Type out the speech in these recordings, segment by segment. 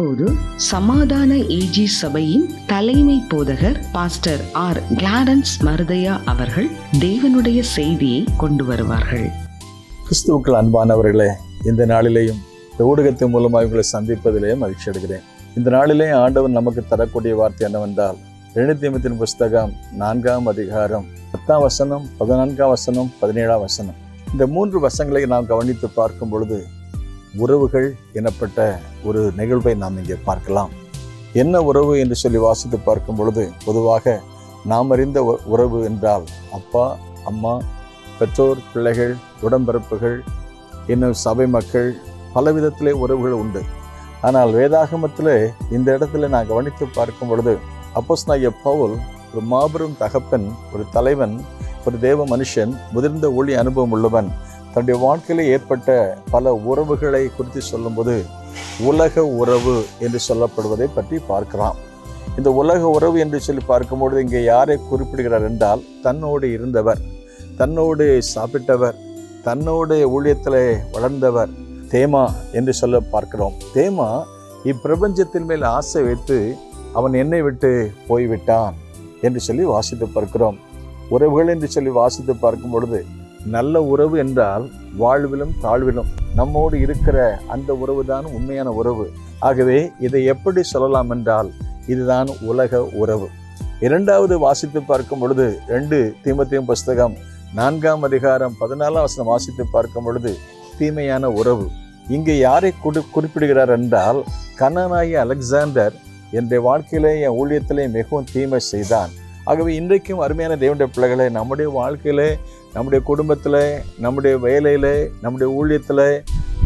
அப்போது சமாதான ஏஜி சபையின் தலைமை போதகர் பாஸ்டர் ஆர் கிளாரன்ஸ் மருதையா அவர்கள் தேவனுடைய செய்தியை கொண்டு வருவார்கள். கிறிஸ்துவுக்கள் அன்பானவர்களே இந்த நாளிலேயும் இந்த ஊடகத்தின் மூலமாக உங்களை சந்திப்பதிலே மகிழ்ச்சி அடைகிறேன். இந்த நாளிலே ஆண்டவன் நமக்கு தரக்கூடிய வார்த்தை என்னவென்றால் எழுநூத்தியமத்தின் புஸ்தகம் நான்காம் அதிகாரம் பத்தாம் வசனம் பதினான்காம் வசனம் பதினேழாம் வசனம். இந்த மூன்று வசங்களை நாம் கவனித்து பார்க்கும் பொழுது உறவுகள் எனப்பட்ட ஒரு நிகழ்வை நாம் இங்கே பார்க்கலாம். என்ன உறவு என்று சொல்லி வாசித்து பார்க்கும் பொழுது பொதுவாக நாம் அறிந்த உ- உறவு என்றால் அப்பா அம்மா பெற்றோர் பிள்ளைகள் உடம்பிறப்புகள் இன்னும் சபை மக்கள் பல விதத்திலே உறவுகள் உண்டு. ஆனால் வேதாகமத்தில் இந்த இடத்துல நான் கவனித்து பார்க்கும் பொழுது அப்போஸ் பவுல் ஒரு மாபெரும் தகப்பன் ஒரு தலைவன் ஒரு தேவ மனுஷன் முதிர்ந்த ஒளி அனுபவம் உள்ளவன் தன்னுடைய வாழ்க்கையில் ஏற்பட்ட பல உறவுகளை குறித்து சொல்லும்போது உலக உறவு என்று சொல்லப்படுவதை பற்றி பார்க்கலாம். இந்த உலக உறவு என்று சொல்லி பார்க்கும்பொழுது இங்கே யாரை குறிப்பிடுகிறார் என்றால் தன்னோடு இருந்தவர் தன்னோடு சாப்பிட்டவர் தன்னோடு ஊழியத்தில் வளர்ந்தவர் தேமா என்று சொல்ல பார்க்கிறோம். தேமா இப்பிரபஞ்சத்தின் மேல் ஆசை வைத்து அவன் என்னை விட்டு போய்விட்டான் என்று சொல்லி வாசித்து பார்க்கிறோம். உறவுகள் என்று சொல்லி வாசித்து பார்க்கும் பொழுது நல்ல உறவு என்றால் வாழ்விலும் தாழ்விலும் நம்மோடு இருக்கிற அந்த உறவு தான் உண்மையான உறவு. ஆகவே இதை எப்படி சொல்லலாம் என்றால் இதுதான் உலக உறவு. இரண்டாவது வாசித்து பார்க்கும் பொழுது ரெண்டு தீமத்தையும் புஸ்தகம் நான்காம் அதிகாரம் பதினாலாம் வசனம் வாசித்து பார்க்கும் பொழுது தீமையான உறவு. இங்கே யாரை குறி குறிப்பிடுகிறார் என்றால் கண்ணனாகி அலெக்சாண்டர் என்னுடைய வாழ்க்கையிலே என் ஊழியத்திலே மிகவும் தீமை செய்தான். ஆகவே இன்றைக்கும் அருமையான தேவனுடைய பிள்ளைகளை நம்முடைய வாழ்க்கையிலே நம்முடைய குடும்பத்தில் நம்முடைய வேலையில் நம்முடைய ஊழியத்தில்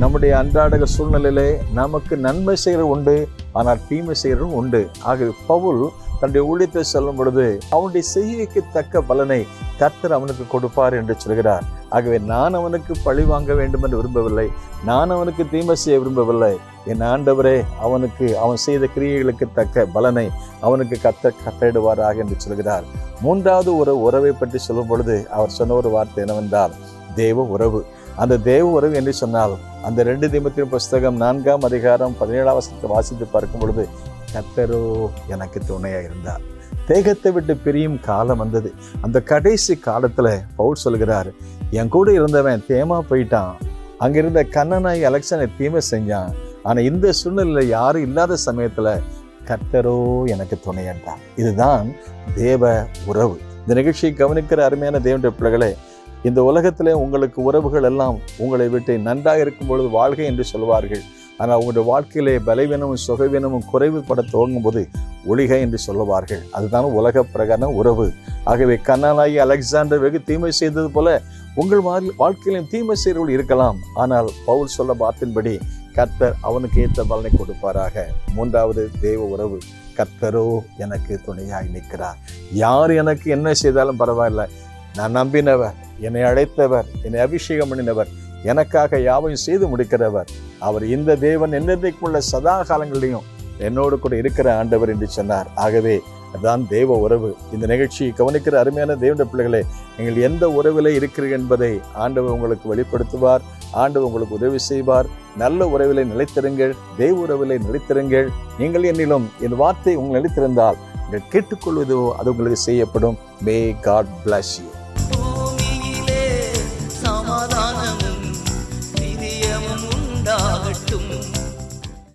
நம்முடைய அன்றாடக சூழ்நிலையில் நமக்கு நன்மை செய்கிற உண்டு ஆனால் தீமை செய்கிறதும் உண்டு. ஆகவே பவுல் தன்னுடைய ஊழியத்தை சொல்லும் பொழுது அவனுடைய செய்கைக்கு தக்க பலனை கர்த்தர் அவனுக்கு கொடுப்பார் என்று சொல்கிறார். ஆகவே நான் அவனுக்கு பழி வாங்க வேண்டும் என்று விரும்பவில்லை நான் அவனுக்கு தீமை செய்ய விரும்பவில்லை. என் ஆண்டவரே அவனுக்கு அவன் செய்த கிரியைகளுக்கு தக்க பலனை அவனுக்கு கத்த கத்தரிடுவாராக என்று சொல்கிறார். மூன்றாவது ஒரு உறவை பற்றி சொல்லும் பொழுது அவர் சொன்ன ஒரு வார்த்தை என்னவென்றால் தேவ உறவு. அந்த தேவ உறவு என்று சொன்னால் அந்த ரெண்டு தீமத்தின் புஸ்தகம் நான்காம் அதிகாரம் பதினேழாம் வசனத்தை வாசித்து பார்க்கும் பொழுது கத்தரோ எனக்கு துணையாக இருந்தார். தேகத்தை விட்டு பிரியும் காலம் வந்தது. அந்த கடைசி காலத்துல பவுல் சொல்கிறார் என் கூட இருந்தவன் தேமா போயிட்டான். அங்கிருந்த கண்ணனாய் எலெக்ஷனை தீமை செஞ்சான். ஆனா இந்த சூழ்நிலையில யாரும் இல்லாத சமயத்துல கர்த்தரோ எனக்கு துணையன்றான் இதுதான் தேவ உறவு. இந்த நிகழ்ச்சியை கவனிக்கிற அருமையான தேவனுடைய பிள்ளைகளே இந்த உலகத்திலே உங்களுக்கு உறவுகள் எல்லாம் உங்களை விட்டு நன்றாக இருக்கும் பொழுது வாழ்கை என்று சொல்வார்கள். ஆனால் உங்களுடைய வாழ்க்கையிலே பலவீனமும் சுகவீனமும் குறைவுபட துவங்கும் போது ஒளிகை என்று சொல்லுவார்கள் அதுதான் உலக பிரகார உறவு. ஆகவே கண்ணனாகி அலெக்சாண்டர் வெகு தீமை செய்தது போல உங்கள் வாழ்க்கையிலும் தீமை செய்கிறவர்கள் இருக்கலாம். ஆனால் பவுல் சொல்ல வார்த்தையின்படி கர்த்தர் அவனுக்கு ஏற்ற பலனை கொடுப்பாராக. மூன்றாவது தேவ உறவு. கர்த்தரோ எனக்கு துணையாய் நிற்கிறார். யார் எனக்கு என்ன செய்தாலும் பரவாயில்ல. நான் நம்பினவர் என்னை அழைத்தவர் என்னை அபிஷேகம் பண்ணினவர் எனக்காக யாவையும் செய்து முடிக்கிறவர். அவர் இந்த தேவன் என்னென்றைக்குள்ள சதா காலங்களிலையும் என்னோடு கூட இருக்கிற ஆண்டவர் என்று சொன்னார். ஆகவே அதுதான் தேவ உறவு. இந்த நிகழ்ச்சியை கவனிக்கிற அருமையான தேவனுடைய பிள்ளைகளே நீங்கள் எந்த உறவில் இருக்கிறீர்கள் என்பதை ஆண்டவர் உங்களுக்கு வெளிப்படுத்துவார் ஆண்டவர் உங்களுக்கு உதவி செய்வார். நல்ல உறவிலை நிலைத்திருங்கள் தேவ உறவிலை நிலைத்திருங்கள். நீங்கள் என்னிலும் என் வார்த்தை உங்கள் நிலைத்திருந்தால் நீங்கள் கேட்டுக்கொள்வதோ அது உங்களுக்கு செய்யப்படும். மே காட் bless யூ சமாதானமும் உண்டாகட்டும்.